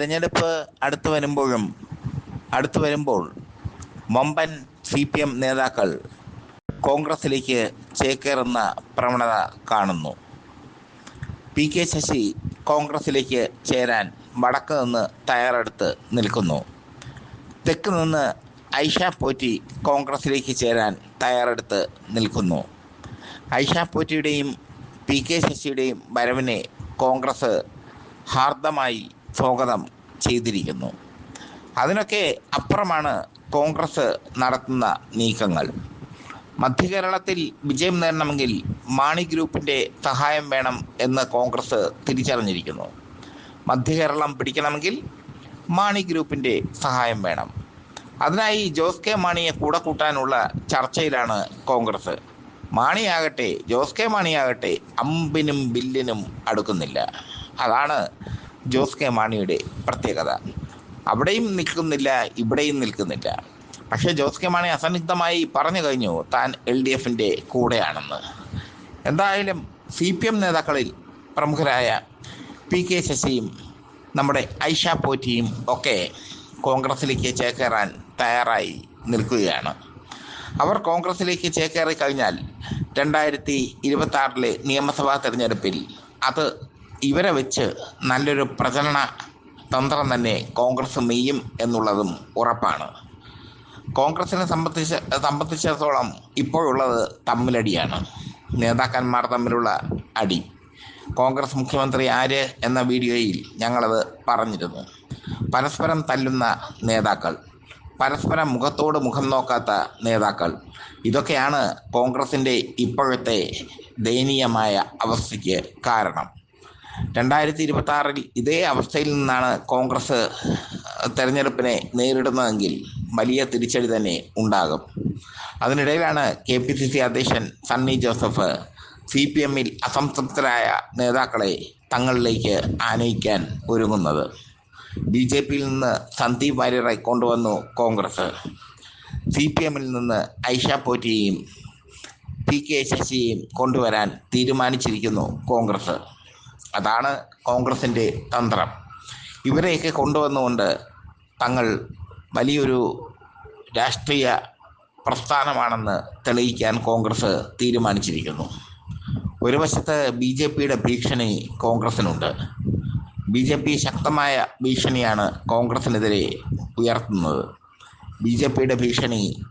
തെരഞ്ഞെടുപ്പ് അടുത്തു വരുമ്പോഴും അടുത്തു വരുമ്പോൾ വമ്പൻ സി പി എം നേതാക്കൾ കോൺഗ്രസിലേക്ക് ചേക്കേറുന്ന പ്രവണത കാണുന്നു. പി കെ ശശി കോൺഗ്രസിലേക്ക് ചേരാൻ വടക്ക് നിന്ന് തയ്യാറെടുത്ത് നിൽക്കുന്നു. തെക്ക് നിന്ന് ഐഷ പോറ്റി കോൺഗ്രസിലേക്ക് ചേരാൻ തയ്യാറെടുത്ത് നിൽക്കുന്നു. ഐഷ പോറ്റിയുടെയും പി കെ ശശിയുടെയും വരവിനെ കോൺഗ്രസ് ഹാർദമായി സ്വാഗതം ചെയ്തിരിക്കുന്നു. അതിനൊക്കെ അപ്പുറമാണ് കോൺഗ്രസ് നടത്തുന്ന നീക്കങ്ങൾ. മധ്യകേരളത്തിൽ വിജയം നേടണമെങ്കിൽ മാണി ഗ്രൂപ്പിന്റെ സഹായം വേണം എന്ന് കോൺഗ്രസ് തിരിച്ചറിഞ്ഞിരിക്കുന്നു. മധ്യകേരളം പിടിക്കണമെങ്കിൽ മാണി ഗ്രൂപ്പിന്റെ സഹായം വേണം. അതിനായി ജോസ് കെ മാണിയെ കൂടെ കൂട്ടാനുള്ള ചർച്ചയിലാണ് കോൺഗ്രസ്. മാണിയാകട്ടെ ജോസ് കെ മാണിയാകട്ടെ അമ്പിനും ബില്ലിനും അടുക്കുന്നില്ല. അതാണ് ജോസ് കെ മാണിയുടെ പ്രത്യേകത. അവിടെയും നിൽക്കുന്നില്ല ഇവിടെയും നിൽക്കുന്നില്ല. പക്ഷേ ജോസ് കെ മാണി അസന്നിഗ്ധമായി പറഞ്ഞു കഴിഞ്ഞു താൻ എൽ ഡി എഫിന്റെ കൂടെയാണെന്ന്. എന്തായാലും സി പി എം നേതാക്കളിൽ പ്രമുഖരായ പി കെ ശശിയും നമ്മുടെ ഐഷ പോറ്റിയും ഒക്കെ കോൺഗ്രസിലേക്ക് ചേക്കേറാൻ തയ്യാറായി നിൽക്കുകയാണ്. അവർ കോൺഗ്രസിലേക്ക് ചേക്കേറി കഴിഞ്ഞാൽ രണ്ടായിരത്തി ഇരുപത്തി ആറിലെ നിയമസഭാ തെരഞ്ഞെടുപ്പിൽ അത് ഇവരെ വെച്ച് നല്ലൊരു പ്രചരണ തന്ത്രം തന്നെ കോൺഗ്രസ് മെയ്യും എന്നുള്ളതും ഉറപ്പാണ്. കോൺഗ്രസിനെ സംബന്ധിച്ച് സംബന്ധിച്ചിടത്തോളം ഇപ്പോഴുള്ളത് തമ്മിലടിയാണ്. നേതാക്കന്മാർ തമ്മിലുള്ള അടി. കോൺഗ്രസ് മുഖ്യമന്ത്രി ആര് എന്ന വീഡിയോയിൽ ഞങ്ങളത് പറഞ്ഞിരുന്നു. പരസ്പരം തല്ലുന്ന നേതാക്കൾ പരസ്പരം മുഖത്തോട് മുഖം നോക്കാത്ത നേതാക്കൾ ഇതൊക്കെയാണ് കോൺഗ്രസിന്റെ ഇപ്പോഴത്തെ ദയനീയമായ അവസ്ഥയ്ക്ക് കാരണം. രണ്ടായിരത്തി ഇരുപത്തി ആറിൽ ഇതേ അവസ്ഥയിൽ നിന്നാണ് കോൺഗ്രസ് തെരഞ്ഞെടുപ്പിനെ നേരിടുന്നതെങ്കിൽ വലിയ തിരിച്ചടി തന്നെ ഉണ്ടാകും. അതിനിടയിലാണ് കെ പി സി സി അധ്യക്ഷൻ സണ്ണി ജോസഫ് സി പി എമ്മിൽ അസംതൃപ്തരായ നേതാക്കളെ തങ്ങളിലേക്ക് ആനയിക്കാൻ ഒരുങ്ങുന്നത്. ബി ജെ പിയിൽ നിന്ന് സന്ദീപ് വാര്യറെ കൊണ്ടുവന്നു കോൺഗ്രസ്. സി പി എമ്മിൽ നിന്ന് ഐഷ പോറ്റിയെയും പി കെ ശശിയെയും കൊണ്ടുവരാൻ തീരുമാനിച്ചിരിക്കുന്നു കോൺഗ്രസ്. അതാണ് കോൺഗ്രസിന്റെ തന്ത്രം. ഇവരെയൊക്കെ കൊണ്ടുവന്നുകൊണ്ട് തങ്ങൾ വലിയൊരു രാഷ്ട്രീയ പ്രസ്ഥാനമാണെന്ന് തെളിയിക്കാൻ കോൺഗ്രസ് തീരുമാനിച്ചിരിക്കുന്നു. ഒരു വശത്ത് ബി ജെ പിയുടെ ഭീഷണി കോൺഗ്രസിനുണ്ട്. ബി ജെ പി ശക്തമായ ഭീഷണിയാണ് കോൺഗ്രസിനെതിരെ ഉയർത്തുന്നത്. ബി ജെ പിയുടെ ഭീഷണി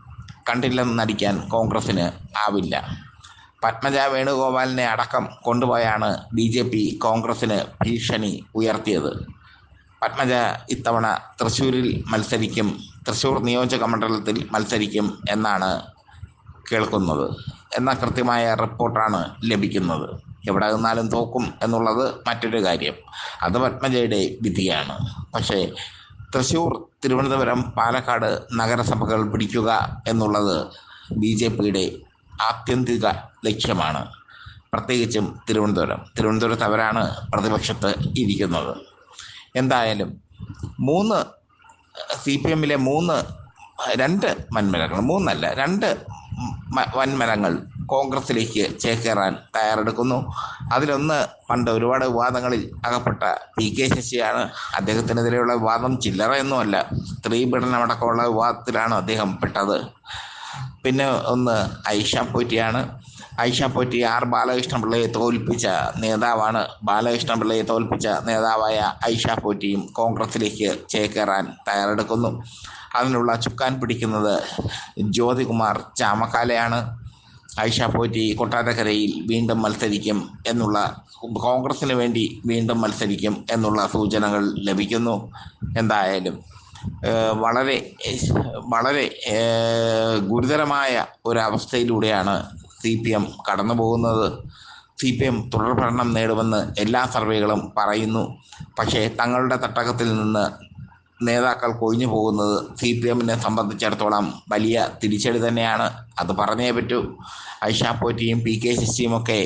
കണ്ടില്ലെന്ന് നടിക്കാൻ കോൺഗ്രസിന് ആവില്ല. പത്മജ വേണുഗോപാലിനെ അടക്കം കൊണ്ടുപോയാണ് ബി ജെ പി കോൺഗ്രസിന് ഭീഷണി ഉയർത്തിയത്. പത്മജ ഇത്തവണ തൃശ്ശൂരിൽ മത്സരിക്കും തൃശ്ശൂർ നിയോജക മണ്ഡലത്തിൽ മത്സരിക്കും എന്നാണ് കേൾക്കുന്നത്. എന്ന കൃത്യമായ റിപ്പോർട്ടാണ് ലഭിക്കുന്നത്. എവിടെ നിന്നാലും തോക്കും എന്നുള്ളത് മറ്റൊരു കാര്യം. അത് പത്മജയുടെ വിധിയാണ്. പക്ഷേ തൃശ്ശൂർ തിരുവനന്തപുരം പാലക്കാട് നഗരസഭകൾ പിടിക്കുക എന്നുള്ളത് ബി ജെ പിയുടെ ആത്യന്തിക ലക്ഷ്യമാണ്. പ്രത്യേകിച്ചും തിരുവനന്തപുരം. തിരുവനന്തപുരത്ത് അവരാണ് പ്രതിപക്ഷത്ത് ഇരിക്കുന്നത്. എന്തായാലും മൂന്ന് സി പി എമ്മിലെ മൂന്ന് രണ്ട് വൻമരങ്ങൾ മൂന്നല്ല രണ്ട് വൻമരങ്ങൾ കോൺഗ്രസിലേക്ക് ചേക്കേറാൻ തയ്യാറെടുക്കുന്നു. അതിലൊന്ന് പണ്ട് ഒരുപാട് വിവാദങ്ങളിൽ അകപ്പെട്ട പി കെ ശശിയാണ് അദ്ദേഹത്തിനെതിരെയുള്ള വിവാദം ചില്ലറയൊന്നുമല്ല സ്ത്രീ പീഡനമടക്കമുള്ള വിവാദത്തിലാണ് അദ്ദേഹം പെട്ടത്. പിന്നെ ഒന്ന് ഐഷ പോറ്റിയാണ് ഐഷ പോറ്റി ആർ ബാലകൃഷ്ണപിള്ളയെ തോൽപ്പിച്ച നേതാവാണ് ബാലകൃഷ്ണപിള്ളയെ തോൽപ്പിച്ച നേതാവായ ഐഷ പോറ്റിയും കോൺഗ്രസിലേക്ക് ചേക്കേറാൻ തയ്യാറെടുക്കുന്നു. അതിനുള്ള ചുക്കാൻ പിടിക്കുന്നത് ജ്യോതികുമാർ ചാമക്കാലയാണ്. ഐഷ പോറ്റി കൊട്ടാരക്കരയിൽ വീണ്ടും മത്സരിക്കും എന്നുള്ള കോൺഗ്രസിന് വേണ്ടി വീണ്ടും മത്സരിക്കും എന്നുള്ള സൂചനകൾ ലഭിക്കുന്നു. എന്തായാലും വളരെ വളരെ ഗുരുതരമായ ഒരവസ്ഥയിലൂടെയാണ് സി പി എം കടന്നു പോകുന്നത്. സി പി എം തുടർ ഭരണം നേടുമെന്ന് എല്ലാ സർവേകളും പറയുന്നു. പക്ഷേ തങ്ങളുടെ തട്ടകത്തിൽ നിന്ന് നേതാക്കൾ കൊഴിഞ്ഞു പോകുന്നത് സി പി എമ്മിനെ സംബന്ധിച്ചിടത്തോളം വലിയ തിരിച്ചടി തന്നെയാണ്. അത് പറഞ്ഞേ പറ്റൂ. ഐഷ പോറ്റിയും പി കെ ശശിയും ഒക്കെ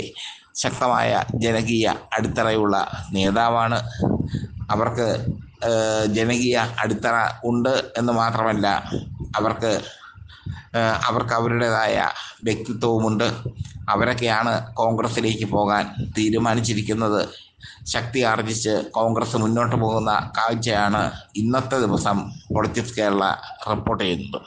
ശക്തമായ ജനകീയ അടിത്തറയുള്ള നേതാവാണ്. അവർക്ക് ജനകീയ അടിത്തറ ഉണ്ട് എന്ന് മാത്രമല്ല അവർക്ക് അവർക്ക് അവരുടേതായ വ്യക്തിത്വവുമുണ്ട്. അവരൊക്കെയാണ് കോൺഗ്രസ്സിലേക്ക് പോകാൻ തീരുമാനിച്ചിരിക്കുന്നത്. ശക്തി ആർജിച്ച് കോൺഗ്രസ് മുന്നോട്ട് പോകുന്ന കാഴ്ചയാണ് ഇന്നത്തെ ദിവസം പൊളിറ്റിക്സ് കേരള റിപ്പോർട്ട് ചെയ്യുന്നത്.